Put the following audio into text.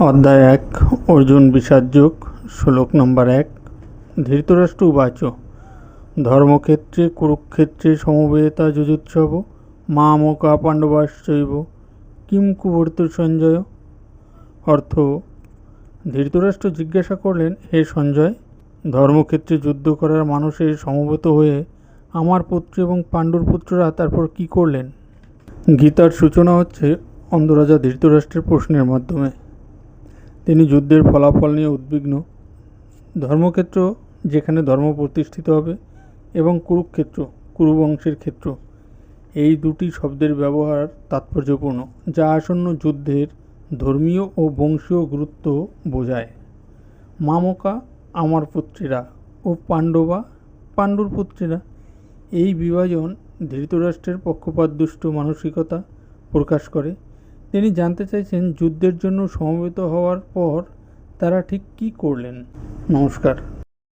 অধ্যায় এক, অর্জুন বিষাদযোগ শ্লোক নম্বর এক। ধৃতরাষ্ট্র উবাচ। ধর্মক্ষেত্রে, কুরুক্ষেত্রে সমবেতা যুজুৎসব মামকা পাণ্ডবাশ্চৈব, কিম কুবর্ত সঞ্জয়। অর্থ, ধৃতরাষ্ট্র জিজ্ঞাসা করলেন, হে সঞ্জয়, ধর্মক্ষেত্রে যুদ্ধ করার মানুষের সমবেত হয়ে আমার পুত্র এবং পাণ্ডুর পুত্ররা তারপর কি করলেন? গীতার সূচনা হচ্ছে অন্ধরাজা ধৃতরাষ্ট্রের প্রশ্নের মাধ্যমে। তিনি যুদ্ধের ফলাফল নিয়ে উদ্বিগ্ন। ধর্মক্ষেত্র যেখানে ধর্ম প্রতিষ্ঠিত হবে এবং কুরুক্ষেত্র, কুরুবংশের ক্ষেত্র, এই দুটি শব্দের ব্যবহার তাৎপর্যপূর্ণ, যা আসন্ন যুদ্ধের ধর্মীয় ও বংশীয় গুরুত্ব বোঝায়। মামকা, আমার পুত্রেরা ও পাণ্ডবা, পাণ্ডুর পুত্রেরা, এই বিভাজন ধৃতরাষ্ট্রের পক্ষপাতদুষ্ট মানসিকতা প্রকাশ করে। তিনি জানতে চাইছেন যুদ্ধের জন্য সমবেত হওয়ার পর তারা ঠিক কী করলেন। নমস্কার।